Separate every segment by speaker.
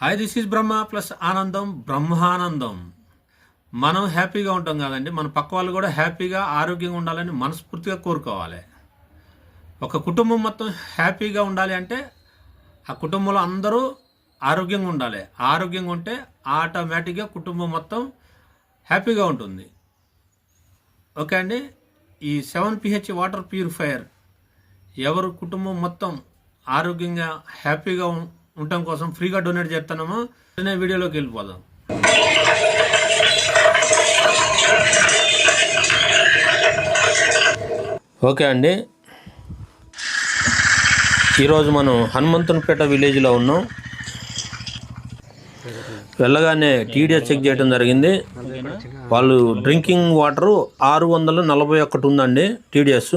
Speaker 1: Hi this is Brahma plus ఆనందం బ్రహ్మానందం మనం హ్యాపీగా ఉంటాం కదండి. మన పక్క వాళ్ళు కూడా హ్యాపీగా ఆరోగ్యంగా ఉండాలని మనస్ఫూర్తిగా కోరుకోవాలి. ఒక కుటుంబం మొత్తం హ్యాపీగా ఉండాలి అంటే ఆ కుటుంబంలో అందరూ ఆరోగ్యంగా ఉండాలి. ఆరోగ్యంగా ఉంటే ఆటోమేటిక్గా కుటుంబం మొత్తం హ్యాపీగా ఉంటుంది. ఓకే అండి? ఈ సెవెన్ పిహెచ్ వాటర్ ప్యూరిఫైయర్ ఎవరు కుటుంబం మొత్తం ఆరోగ్యంగా హ్యాపీగా ఉండటం కోసం ఫ్రీగా డొనేట్ చేస్తున్నామో వెంటనే వీడియోలోకి వెళ్ళిపోదాం. ఓకే అండి. ఈరోజు మనం హనుమంతునిపేట విలేజ్లో ఉన్నాం. వెళ్ళగానే టీడీఎస్ చెక్ చేయడం జరిగింది. వాళ్ళు డ్రింకింగ్ వాటర్ ఆరు వందల నలభై ఒకటి ఉందండి టీడీఎస్.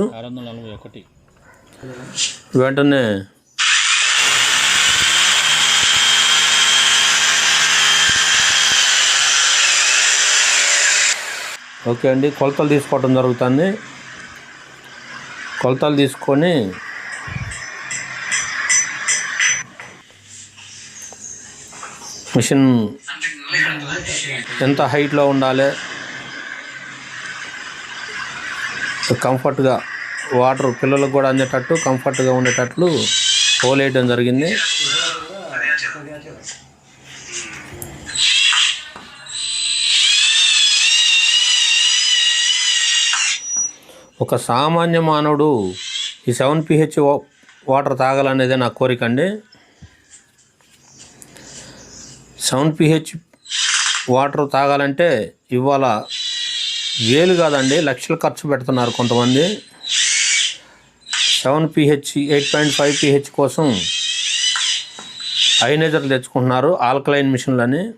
Speaker 1: వెంటనే ఓకే అండి. కొలతలు తీసుకోవటం జరుగుతుంది. కొలతలు తీసుకొని మిషన్ ఎంత హైట్లో ఉండాలి? కంఫర్ట్గా వాటర్ పిల్లలకు కూడా అందేటట్టు కంఫర్ట్గా ఉండేటట్లు హోల్ వేయడం జరిగింది. ఒక సామాన్య మానవుడు ఈ సెవెన్ పిహెచ్ వాటర్ తాగాలనేదే నా కోరిక అండి. సెవెన్ పిహెచ్ వాటర్ తాగాలంటే ఇవాళ వేలు కాదండి లక్షలు ఖర్చు పెడుతున్నారు కొంతమంది. Seven pH eight point five pH కోసం ఐనేజర్లు తెచ్చుకుంటున్నారు ఆల్కలైన్ మిషన్లని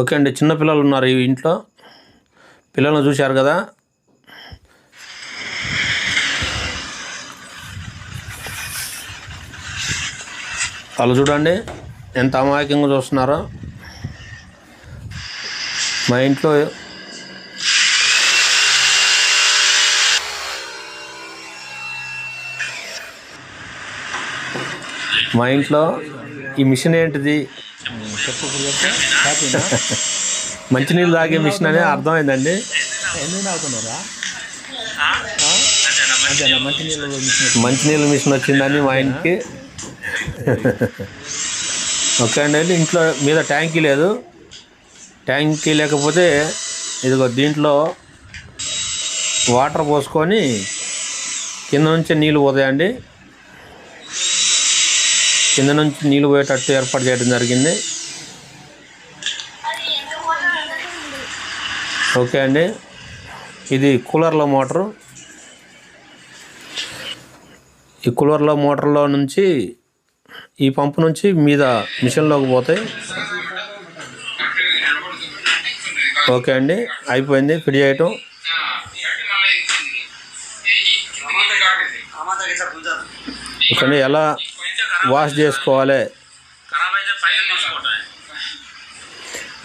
Speaker 1: ఓకే అండి చిన్నపిల్లలు ఉన్నారు ఈ ఇంట్లో. పిల్లలను చూశారు కదా అలా చూడండి. ఎంత అమాయకంగా చూస్తున్నారో. మా ఇంట్లో మా ఇంట్లో ఈ మిషన్ ఏంటిది? మంచినీళ్ళు తాగే మిషన్ అనే అర్థమైందండి.
Speaker 2: మంచి
Speaker 1: మంచినీళ్ళ మిషన్ వచ్చిందని మా ఇంటికి ఓకే అండి ఇంట్లో మీద ట్యాంకీ లేదు. ట్యాంకీ లేకపోతే ఇదిగో దీంట్లో వాటర్ పోసుకొని కింద నుంచి నీళ్ళు పోతాయండి. కింద నుంచి నీళ్ళు పోయేటట్టు ఏర్పాటు చేయడం జరిగింది. ఓకే అండి. ఇది కూలర్లో మోటరు. ఈ కూలర్లో మోటార్లో నుంచి ఈ పంపు నుంచి మీద మిషన్లోకి పోతాయి ఓకే అండి అయిపోయింది ఫిట్ చేయటం. ఇక్కడ ఎలా వాష్ చేసుకోవాలి?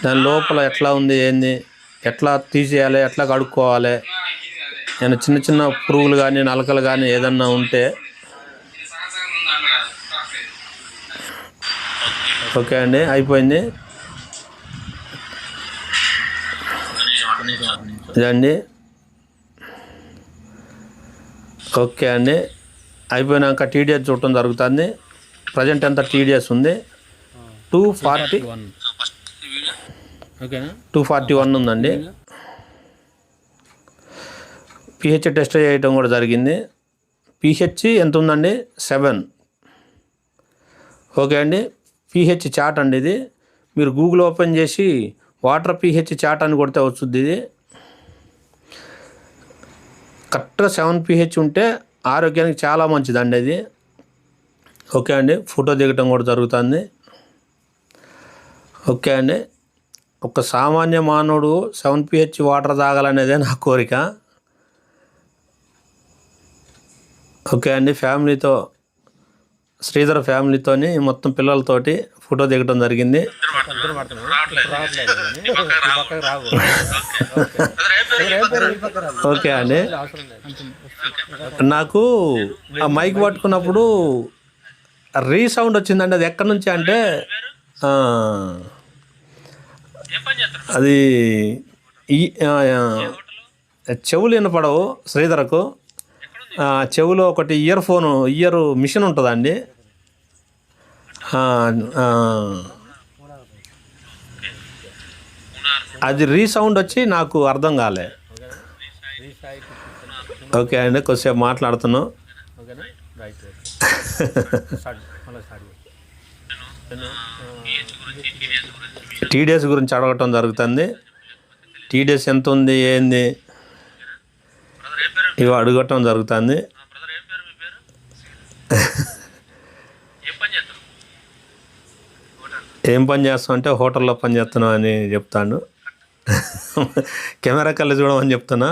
Speaker 1: దాని లోపల ఎట్లా ఉంది ఏంది? ఎట్లా తీసేయాలి ఎట్లా కడుక్కోవాలి? నేను చిన్న చిన్న పురుగులు కానీ నలకలు కానీ ఏదన్నా ఉంటే ఓకే అండి అయిపోయింది. ఇదండి. ఓకే అండి అయిపోయినాక టీడీఎస్ చూడటం జరుగుతుంది. ప్రజెంట్ ఎంత టీడీఎస్ ఉంది. టూ ఫార్టీ
Speaker 2: వన్ ఓకేనా?
Speaker 1: టూ ఫార్టీ వన్ ఉందండి. పిహెచ్ టెస్ట్ చేయటం కూడా జరిగింది. పిహెచ్ ఎంత ఉందండి? సెవెన్ ఓకే అండి. పిహెచ్ చాట్ అండి ఇది. మీరు గూగుల్ ఓపెన్ చేసి వాటర్ పిహెచ్ చాట్ అని కొడితే వస్తుంది ఇది. కరెక్ట్గా సెవెన్ పిహెచ్ ఉంటే ఆరోగ్యానికి చాలా మంచిదండి అది ఓకే అండి ఫోటో దిగటం కూడా జరుగుతుంది. ఓకే అండి ఒక సామాన్య మానవుడు సెవెన్ పిహెచ్ వాటర్ తాగాలనేదే నా కోరిక. ఓకే అండి ఫ్యామిలీతో శ్రీధర్ ఫ్యామిలీతోని మొత్తం పిల్లలతోటి ఫోటో దిగడం జరిగింది. ఓకే అండి. నాకు ఆ మైక్ పట్టుకున్నప్పుడు రీసౌండ్ వచ్చిందండి. అది ఎక్కడి నుంచి అంటే అది ఈ చెవులు వినపడవు శ్రీధరకు. చెవులో ఒకటి ఇయర్ ఫోన్ ఇయర్ మిషన్ ఉంటుందండి. అది రీసౌండ్ వచ్చి నాకు అర్థం కాలే. ఓకే అండి కొద్దిసేపు మాట్లాడుతున్నాం.
Speaker 2: ఓకేనా
Speaker 1: టీడీఎస్ గురించి అడగటం జరుగుతుంది. టీడీఎస్ ఎంత ఉంది ఏంది? ఇవి అడగటం జరుగుతుంది. ఏం పని చేస్తాం అంటే హోటల్లో పని చేస్తున్నావు అని చెప్తాను కెమెరా కళ్ళు చూడమని చెప్తున్నా.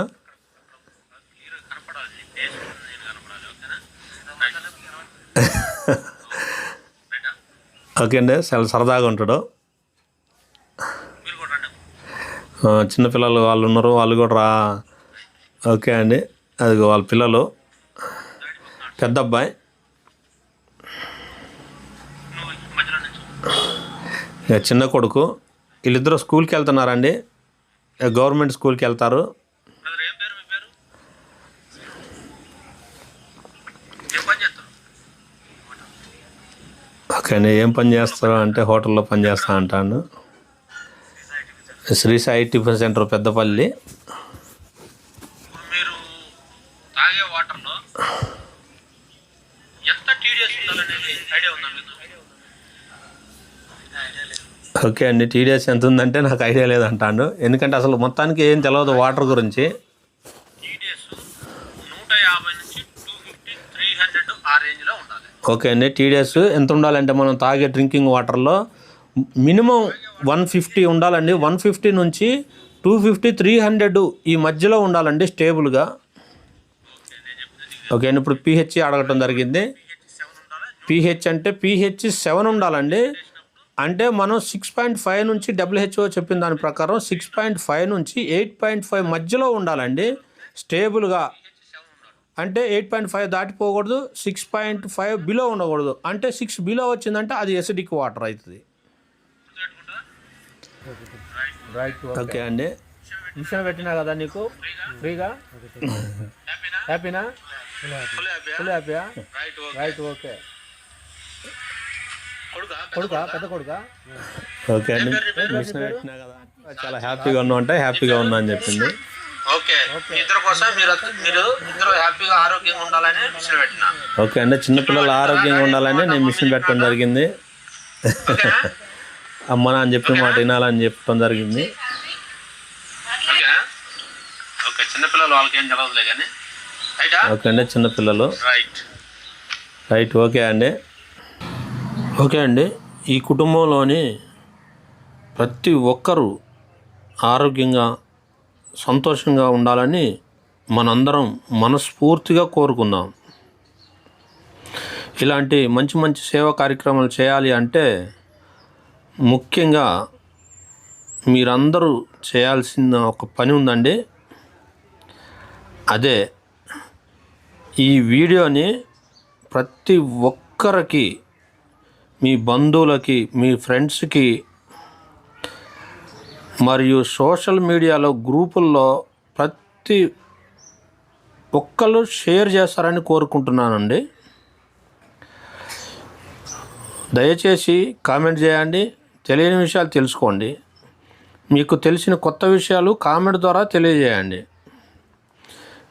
Speaker 1: ఓకే అండి చాలా సరదాగా ఉంటాడు. చిన్నపిల్లలు వాళ్ళు ఉన్నారు వాళ్ళు కూడా రా. ఓకే అండి అది వాళ్ళ పిల్లలు. పెద్ద అబ్బాయి. చిన్న కొడుకు. వీళ్ళిద్దరూ స్కూల్కి వెళ్తున్నారండి. గవర్నమెంట్ స్కూల్కి వెళ్తారు. ఓకే అండి ఏం పని చేస్తారు? అంటే హోటల్లో పని చేస్తా అంటాను. Shri Sai tiffin centre Peddapalli.
Speaker 3: మీరు తాగే వాటర్లో ఎంత టీడీఎస్ ఉండాలనేది ఐడియా ఉందా మీకు?
Speaker 1: ఓకే అండి టీడీఎస్ ఎంత ఉందంటే నాకు ఐడియా లేదంటాను ఎందుకంటే అసలు మొత్తానికి ఏం తెలియదు వాటర్ గురించి. ఓకే అండి టీడీఎస్ ఎంత ఉండాలంటే మనం తాగే డ్రింకింగ్ వాటర్లో మినిమం వన్ ఫిఫ్టీ ఉండాలండి. వన్ ఫిఫ్టీ నుంచి టూ ఫిఫ్టీ త్రీ హండ్రెడ్ ఈ మధ్యలో ఉండాలండి స్టేబుల్గా. ఓకే అండి ఇప్పుడు పిహెచ్ అడగటం జరిగింది. పిహెచ్ అంటే పిహెచ్ సెవెన్ ఉండాలండి. అంటే మనం సిక్స్ పాయింట్ ఫైవ్ నుంచి డబ్ల్యూహెచ్ఓ చెప్పిన దాని ప్రకారం సిక్స్ పాయింట్ ఫైవ్ నుంచి ఎయిట్ పాయింట్ ఫైవ్ మధ్యలో ఉండాలండి. స్టేబుల్గా అంటే ఎయిట్ పాయింట్ ఫైవ్ దాటిపోకూడదు సిక్స్ పాయింట్ ఫైవ్ బిలో ఉండకూడదు. అంటే సిక్స్ బిలో వచ్చిందంటే అది ఎసిడిక్ వాటర్ అవుతుంది.
Speaker 2: రైట్
Speaker 1: ఓకే అండి.
Speaker 2: మిషన్ పెట్టినా కదా నీకు? ఫ్రీగా హ్యాపీనా
Speaker 3: ఫుల్ హ్యాపీ
Speaker 2: ఫుల్ హ్యాపీయా
Speaker 3: రైట్ ఓకే
Speaker 2: రైట్ ఓకే
Speaker 3: కొడుకా?
Speaker 2: కొడుకా? పెద్ద కొడుకా?
Speaker 1: ఓకే అండి మిషన్ పెట్టినా కదా. చాలా హ్యాపీగా ఉన్నా అంటే హ్యాపీగా ఉన్నా అని చెప్పింది.
Speaker 3: ఓకే. మీ ఇద్దరు కోసం మీరు మీరు ఇద్దరు హ్యాపీగా ఆరోగ్యంగా ఉండాలని మిషన్ పెట్టిన.
Speaker 1: ఓకే అండి చిన్నపిల్లలు ఆరోగ్యంగా ఉండాలని నేను మిషన్ పెట్టడం జరిగింది. అమ్మ అని చెప్పిన మాట వినాలని చెప్పడం జరిగింది.
Speaker 3: ఓకే చిన్నపిల్లలు వాళ్ళకి ఏం కానీ. రైటా?
Speaker 1: ఓకే అండి చిన్నపిల్లలు
Speaker 3: రైట్.
Speaker 1: రైట్ ఓకే అండి. ఓకే అండి. ఈ కుటుంబంలోని ప్రతి ఒక్కరూ ఆరోగ్యంగా సంతోషంగా ఉండాలని మనందరం మనస్ఫూర్తిగా కోరుకుందాం. ఇలాంటి మంచి మంచి సేవా కార్యక్రమాలు చేయాలి అంటే ముఖ్యంగా మీరందరూ చేయాల్సిన ఒక పని ఉందండి. అదే ఈ వీడియోని ప్రతి ఒక్కరికి మీ బంధువులకి మీ ఫ్రెండ్స్కి మరియు సోషల్ మీడియాలో గ్రూపుల్లో ప్రతి ఒక్కళ్ళు షేర్ చేస్తారని కోరుకుంటున్నానండి. దయచేసి కామెంట్ చేయండి తెలియని విషయాలు తెలుసుకోండి. మీకు తెలిసిన కొత్త విషయాలు కామెంట్ ద్వారా తెలియజేయండి.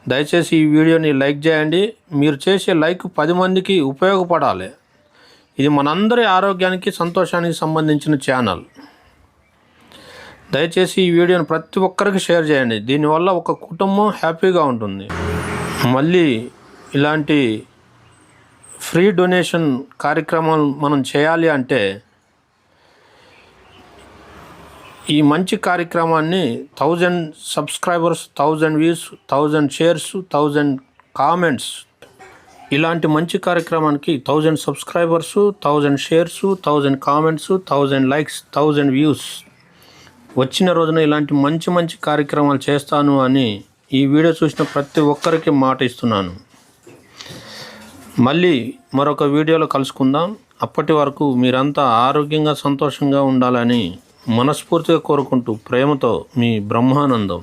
Speaker 1: దయచేసి ఈ వీడియోని లైక్ చేయండి. మీరు చేసే లైక్ పది మందికి ఉపయోగపడాలి. ఇది మనందరి ఆరోగ్యానికి సంతోషానికి సంబంధించిన ఛానల్. దయచేసి ఈ వీడియోని ప్రతి ఒక్కరికి షేర్ చేయండి. దీనివల్ల ఒక కుటుంబం హ్యాపీగా ఉంటుంది. మళ్ళీ ఇలాంటి ఫ్రీ డొనేషన్ కార్యక్రమాలు మనం చేయాలి అంటే ఈ మంచి కార్యక్రమాన్ని thousand subscribers thousand views thousand shares thousand comments ఇలాంటి మంచి కార్యక్రమానికి thousand subscribers thousand shares thousand comments thousand likes thousand views. వచ్చిన రోజున ఇలాంటి మంచి మంచి కార్యక్రమాలు చేస్తాను అని ఈ వీడియో చూసిన ప్రతి ఒక్కరికి మాట ఇస్తున్నాను. మళ్ళీ మరొక వీడియోలో కలుసుకుందాం. అప్పటి వరకు మీరంతా ఆరోగ్యంగా సంతోషంగా ఉండాలని మనస్ఫూర్తిగా కోరుకుంటూ ప్రేమతో మీ బ్రహ్మానందం.